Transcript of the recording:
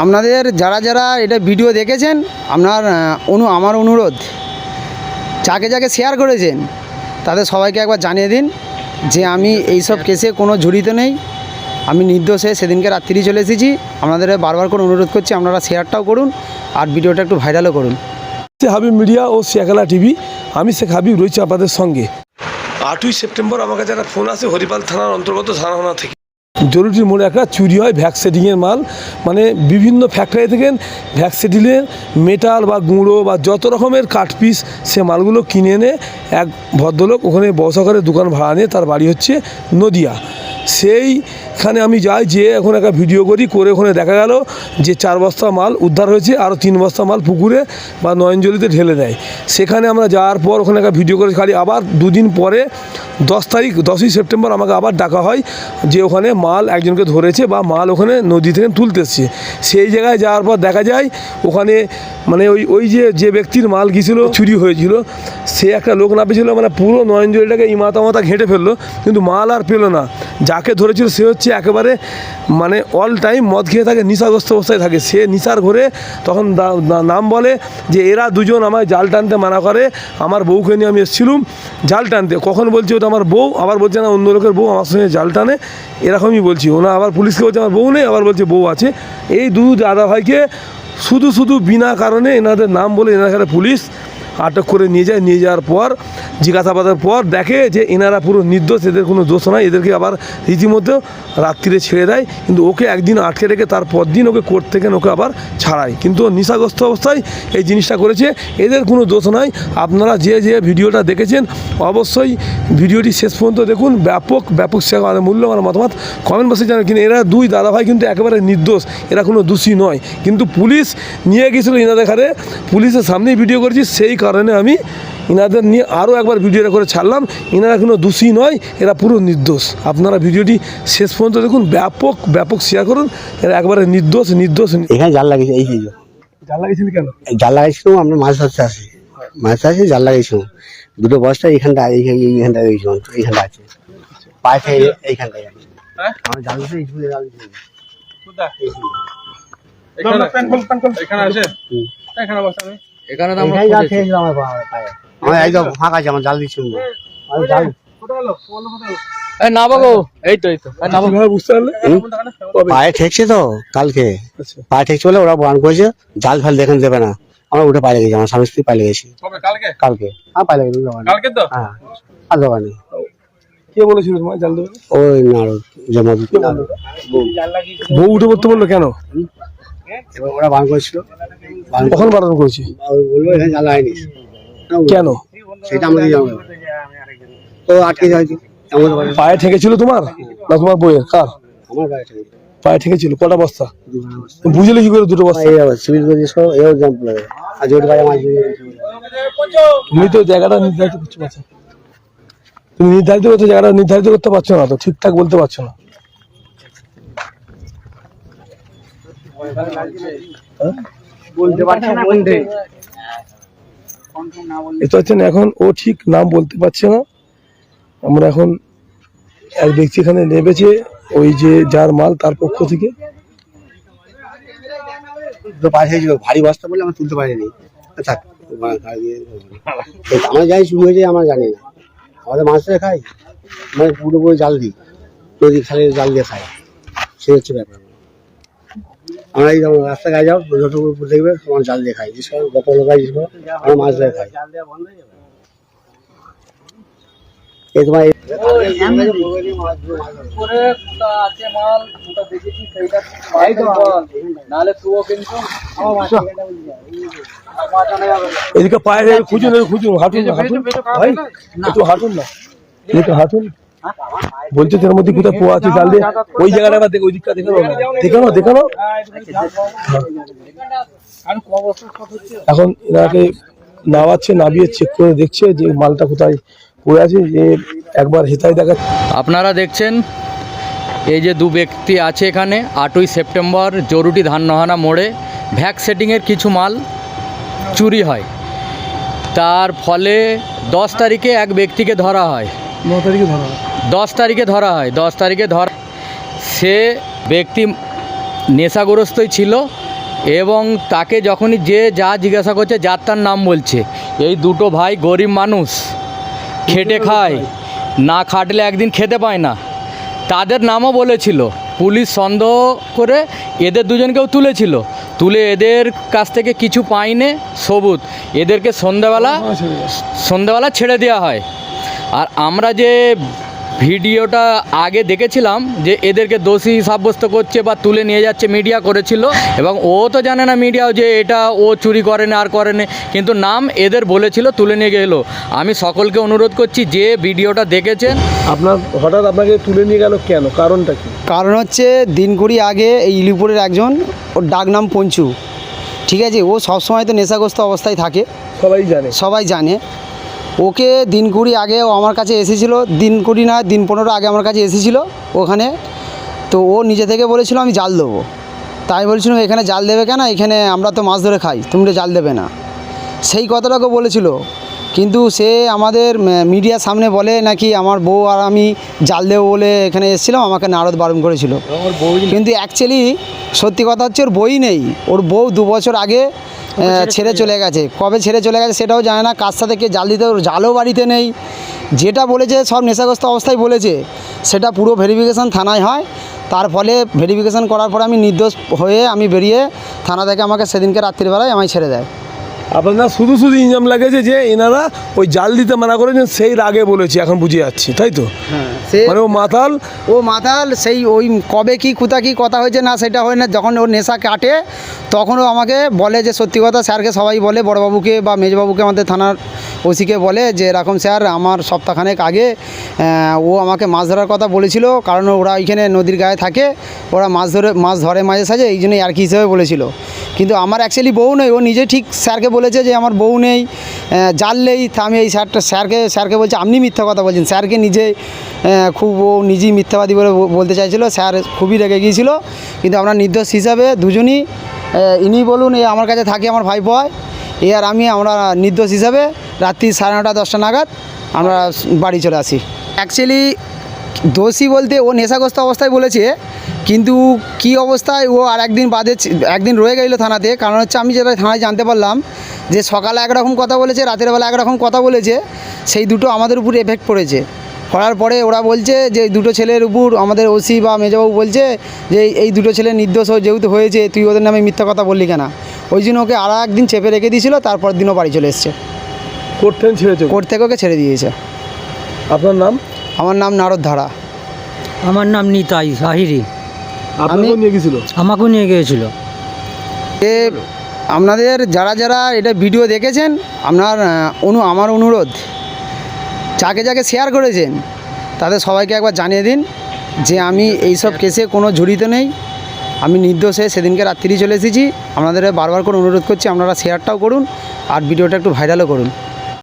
আপনাদের যারা যারা এটা ভিডিও দেখেছেন আপনার অনু আমার অনুরোধ যাকে যাকে শেয়ার করেছেন তাদের সবাইকে একবার জানিয়ে দিন যে আমি এইসব কেসে কোনো জড়িত নেই। আমি নির্দোষ হয়ে সেদিনকে রাত্রি চলে এসেছি। আপনাদের বারবার করে অনুরোধ করছি আপনারা শেয়ারটাও করুন আর ভিডিওটা একটু ভাইরালও করুন। হাবিব মিডিয়া ও শেখালা টিভি আমি শেখ হাবিব রয়েছি আপনাদের সঙ্গে। আটই সেপ্টেম্বর আমার কাছে একটা ফোন আসে হরিপাল থানার অন্তর্গত থানা থেকে। জরুরি মোড়ে একটা চুরি হয় ভ্যাকসেটিংয়ের মাল। মানে বিভিন্ন ফ্যাক্টরি থেকে ভ্যাকসেটিংয়ের মেটাল বা গুঁড়ো বা যত রকমের কাঠ পিস সে মালগুলো কিনে এনে এক ভদ্রলোক ওখানে বসা করে দোকান ভাড়া নিয়ে তার বাড়ি হচ্ছে নদিয়া। সেইখানে আমি যাই যে এখন একটা ভিডিও করি, করে ওখানে দেখা গেল যে চার বস্তা মাল উদ্ধার হয়েছে, আরও তিন বস্তা মাল পুকুরে বা নয়নজলিতে ঢেলে দেয়। সেখানে আমরা যাওয়ার পর ওখানে একটা ভিডিও করে খালি আবার দুদিন পরে, দশ তারিখ, দশই সেপ্টেম্বর আমাকে আবার ডাকা হয় যে ওখানে মাল একজনকে ধরেছে বা মাল ওখানে নদী থেকে তুলতে এসছে। সেই জায়গায় যাওয়ার পর দেখা যায়, ওখানে মানে ওই ওই যে যে ব্যক্তির মাল গিয়েছিল চুরি হয়েছিল, সে একটা লোক না পেয়েছিল মানে পুরো নয়নজলিটাকে ইমাতা মাতা ঘেঁটে ফেলল, কিন্তু মাল আর পেল না। যাকে ধরেছিল সে হচ্ছে একেবারে মানে অল টাইম মদ খেয়ে থাকে, নিশাগ্রস্ত অবস্থায় থাকে। সে নিশার ঘরে তখন নাম বলে যে, এরা দুজন আমায় জাল টানতে মানা করে। আমার বউকে নিয়ে আমি এসেছিলুম জাল টানতে। কখন বলছি ওটা আমার বউ। আবার বলছে, না, অন্য লোকের বউ আমার সঙ্গে জাল টানে। এরকমই বলছি। ওনা আবার পুলিশকে বলছে, আমার বউ নেই? আবার বলছে, বউ আছে। এই দু দাদা ভাইকে শুধু শুধু বিনা কারণে এনাদের নাম বলে এনাদের পুলিশ আটক করে নিয়ে যায়, নিয়ে যাওয়ার পর, জিজ্ঞাসাবাদের পর দেখে যে এনারা পুরো নির্দোষ, এদের কোনো দোষ নয় এদেরকে আবার রীতিমতো রাত্রিরে ছেড়ে দেয়। কিন্তু ওকে একদিন আটকে রেখে তার পর দিন ওকে কোর্ট থেকে ওকে আবার ছাড়ায়। কিন্তু নেশাগ্রস্ত অবস্থায় এই জিনিসটা করেছে। এদের কোনো দোষ নয় আপনারা যে যে ভিডিওটা দেখেছেন, অবশ্যই ভিডিওটি শেষ পর্যন্ত দেখুন। ব্যাপক ব্যাপক মানে মূল্যবান মতামত কমেন্ট বক্সে জানেন। কিন্তু এরা দুই দাদাভাই কিন্তু একেবারে নির্দোষ, এরা কোনো দোষী নয়। কিন্তু পুলিশ নিয়ে গেছিল ইনাদের ঘরে পুলিশের সামনেই ভিডিও করেছি, সেই কারণে আমি ইনাদের নিয়ে আরও একবার ভিডিওটা করে ছাড়লাম। ইনারা কোনো দোষী নয় এরা পুরো নির্দোষ। আপনারা ভিডিওটি শেষ পর্যন্ত দেখুন ব্যাপক ব্যাপক শেয়ার করুন এরা একবারে নির্দোষ নির্দোষ এখানে জাল লাগিয়েছে এই জাল লাগিয়েছিল কেন? জাল লাগাইছিলাম আমরা মাছ ধরতে আসি। মাছ ধরতে আসি জাল লাগাইছিলাম দুটো বস্তা এইখানটা এইখানটা এইখানটা আছে। পায়ে থেকে এইখানটায় আছে। আমার জাল দিতে এই ঝুলে জাল দিতে এখানে জাল খেয়েছিল আমার পা- পায়ে। আমার একদম ফাঁকা আছে আমার জাল দিচ্ছিলাম না। আমার জাল নাবাগো এই তো এই তো। এই কীভাবে বুঝতে পারলে? পায়ে ঠেকছে তো কালকে। আচ্ছা। পায়ে ঠেকছে বলে ওরা বান করেছে জাল ফাল দেখেন দেবে না। আমরা উঠে পায়ে লেগেছি আমার স্বামী স্ত্রী পায়ে লেগেছি কালকে? হ্যাঁ পায়ে লেগেছি কালকে তো? হ্যাঁ আর দোকানে কে বলেছিল তোমায় জাল দেবে? ওই নাড়ু যেমন বউ উঠে পড়তে বলল কেন? এবার ওরা বান করেছিল। কখন বারণ করেছি? বলল এখানে জ্বালা হয়নি। কেন সেটা তো আটকে। পায়ে ঠেকেছিল তোমার? না তোমার বইয়ের কার? আমার পায়ে ঠেকেছিল? কটা বস্তা? তুমি বুঝলে কি করে দুটো বস্তা? সিভিল এও জাম্প লাগে আর জোর গায়ে মাছ তুমি তো জায়গাটা নির্ধারিত করতে পারছ তুমি নির্ধারিত করতে জায়গাটা নির্ধারিত করতে পারছ না তো ঠিকঠাক বলতে পারছ না। বলতে পারছি না এটা হচ্ছে এখন ও ঠিক নাম বলতে পারছে না। আমরা এখন এক ব্যক্তি এখানে নেমেছে ওই যে যার মাল তার পক্ষ থেকে। তো পায়ে ঠেকেছিল ভারী বস্তা বলে আমরা তুলতে পারিনি। আচ্ছা এই আমরা জানি শুরু হয়েছে আমরা জানি না। আমাদের মাছ ধরে খাই মানে পুরো পুরো জাল দিই। নদী খালে জাল দিয়ে খাই সে হচ্ছে ব্যাপার। আমরা এই যেমন রাস্তা গায়ে যাও যতটুকু দেখবে তোমার জাল দিয়ে খাই। আমরা মাছ ধরে খাই। এই তোমার কিন্তু। এদিকে পায়ে খুঁজুন খুঁজুন হাঁটুন হাঁটুন। হাঁটুন না। একটু হাঁটুন। বলছে তোর মধ্যে কোথায় পোয়া আছে জাল দিয়ে ওই জায়গাটা দেখো ওই দিকটা দেখানো দেখানো দেখানো। এখন এনাকে নামাচ্ছে নামিয়ে চেক করে দেখছে যে মালটা কোথায় পড়ে আছে যে একবার হেতায় দেখা আপনারা দেখছেন এই যে দু ব্যক্তি আছে এখানে আটই সেপ্টেম্বর জরুরি ধান্যহানা মোড়ে। ভ্যাক সেটিংয়ের কিছু মাল চুরি হয়। তার ফলে দশ তারিখে এক ব্যক্তিকে ধরা হয়। ন তারিখে ধরা হয়। দশ তারিখে ধরা হয়, দশ তারিখে ধর সে ব্যক্তি নেশাগ্রস্তই ছিল এবং তাকে যখনই যে যা জিজ্ঞাসা করছে, যার তার নাম বলছে। এই দুটো ভাই গরিব মানুষ, খেটে খায়, না খাটলে একদিন খেতে পায় না। তাদের নামও বলেছিল। পুলিশ সন্দেহ করে এদের দুজনকেও তুলেছিল। তুলে এদের কাছ থেকে কিছু পাইনে সবুত। এদেরকে সন্ধ্যাবেলা সন্ধ্যাবেলা ছেড়ে দেওয়া হয়। আর আমরা যে ভিডিওটা আগে দেখেছিলাম যে এদেরকে দোষী সাব্যস্ত করছে বা তুলে নিয়ে যাচ্ছে মিডিয়া করেছিল এবং ও তো জানে না মিডিয়াও যে এটা ও চুরি করেনি আর করে করেনি কিন্তু নাম এদের বলেছিল তুলে নিয়ে গেলো। আমি সকলকে অনুরোধ করছি যে ভিডিওটা দেখেছেন। আপনার হঠাৎ আপনাকে তুলে নিয়ে গেল কেন? কারণটা কি? কারণ হচ্ছে দিন কুড়ি আগে এই ইলিপুরের একজন ওর ডাক নাম পঞ্চু। ঠিক আছে? ও সবসময় তো নেশাগ্রস্ত অবস্থায় থাকে। সবাই জানে। সবাই জানে। ওকে দিন কুড়ি আগে ও আমার কাছে এসেছিল দিন কুড়ি না দিন পনেরো আগে আমার কাছে এসেছিল ওখানে। তো ও নিজে থেকে বলেছিল আমি জাল দেবো। তাই বলছিলাম এখানে জাল দেবে কেন? এখানে আমরা তো মাছ ধরে খাই তুমি তো জাল দেবে না। সেই কথাটাকে বলেছিল। কিন্তু সে আমাদের মিডিয়ার সামনে বলে নাকি আমার বউ আর আমি জাল দেবো বলে এখানে এসেছিলাম আমাকে নারদ বারণ করেছিল। কিন্তু অ্যাকচুয়ালি সত্যি কথা হচ্ছে ওর বই নেই। ওর বউ দু বছর আগে ছেড়ে চলে গেছে। কবে ছেড়ে চলে গেছে সেটাও জানে না কার সাথে কে জাল দিতে জালও বাড়িতে নেই। যেটা বলেছে সব নেশাগ্রস্ত অবস্থায় বলেছে সেটা পুরো ভেরিফিকেশান থানায় হয়। তার ফলে ভেরিফিকেশান করার পরে আমি নির্দোষ হয়ে আমি বেরিয়ে থানা থেকে আমাকে সেদিনকে রাত্রিবেলায় আমায় ছেড়ে দেয়। আপনার শুধু শুধু ইনজাম লাগেছে যে এনারা ওই জাল দিতে মানা করেছেন সেই রাগে বলেছি এখন বুঝে যাচ্ছি তাই তো? সে মানে ও মাতাল ও মাতাল সেই ওই কবে কি কোথা কি কথা হয়েছে না সেটা হয় না যখন ওর নেশা কাটে তখন ও আমাকে বলে যে সত্যি কথা স্যারকে সবাই বলে বড়বাবুকে বা মেজবাবুকে আমাদের থানার ওসিকে বলে যে এরকম স্যার, আমার সপ্তাহখানেক আগে ও আমাকে মাছ ধরার কথা বলেছিল, কারণ ওরা ওইখানে নদীর গায়ে থাকে, ওরা মাছ ধরে মাছ ধরে মাঝে সাঝে, এই জন্যই আর কি হিসেবে বলেছিল। কিন্তু আমার অ্যাকচুয়ালি বউ নেই, ও নিজে ঠিক স্যারকে বলেছে যে আমার বউ নেই তা আমি এই স্যারটা, স্যারকে স্যারকে বলছে, আপনি মিথ্যা কথা বলছেন, স্যারকে নিজে খুব ও নিজেই মিথ্যাবাদী বলে বলতে চাইছিল, স্যার খুবই রেগে গিয়েছিল। কিন্তু আমরা নির্দোষ হিসাবে দুজনই ইনি বলুন, এ আমার কাছে থাকে, আমার ভাই হয় এ আর আমি, আমরা নির্দোষ হিসাবে রাত্রি সাড়ে নটা, দশটা নাগাদ আমরা বাড়ি চলে আসি। অ্যাকচুয়ালি দোষী বলতে ও নেশাগ্রস্ত অবস্থায় বলেছে, কিন্তু কি অবস্থায় ও আর একদিন বাদে একদিন রয়ে গেলো থানাতে, কারণ হচ্ছে আমি যেটা থানায় জানতে পারলাম যে সকালে একরকম কথা বলেছে, রাতের বেলা একরকম কথা বলেছে, সেই দুটো আমাদের উপর এফেক্ট পড়েছে। করার পরে ওরা বলছে যে দুটো ছেলের উপর আমাদের ওসি বা মেজবাবু বলছে যে এই- দুটো ছেলে নির্দোষ যেহেতু হয়েছে, তুই ওদের নামে মিথ্যা কথা বললি কেনা? ওই জন্য ওকে আর একদিন চেপে রেখে দিয়েছিল তারপর দিনও বাড়ি চলে এসছে। করতেন ছেড়েছে? কোর্ট থেকে ওকে ছেড়ে দিয়েছে। আপনার নাম? আমার নাম নারদ ধারা। আমার নাম নিতাই আহিরি আপনাকেও নিয়ে গেছিল? আমাকেও নিয়ে গিয়েছিল। এ আপনাদের যারা যারা এটা ভিডিও দেখেছেন আপনার অনু আমার অনুরোধ যাকে যাকে শেয়ার করেছেন তাদের সবাইকে একবার জানিয়ে দিন যে আমি এই সব কেসে কোনো জড়িত নেই। আমি নির্দোষ হয়ে সেদিনকে রাত্রি চলে এসেছি। আপনাদের বারবার করে অনুরোধ করছি আপনারা শেয়ারটাও করুন আর ভিডিওটা একটু ভাইরালও করুন।